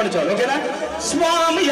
కమాన్ చాలు ఓకేనా స్వామి అప్ప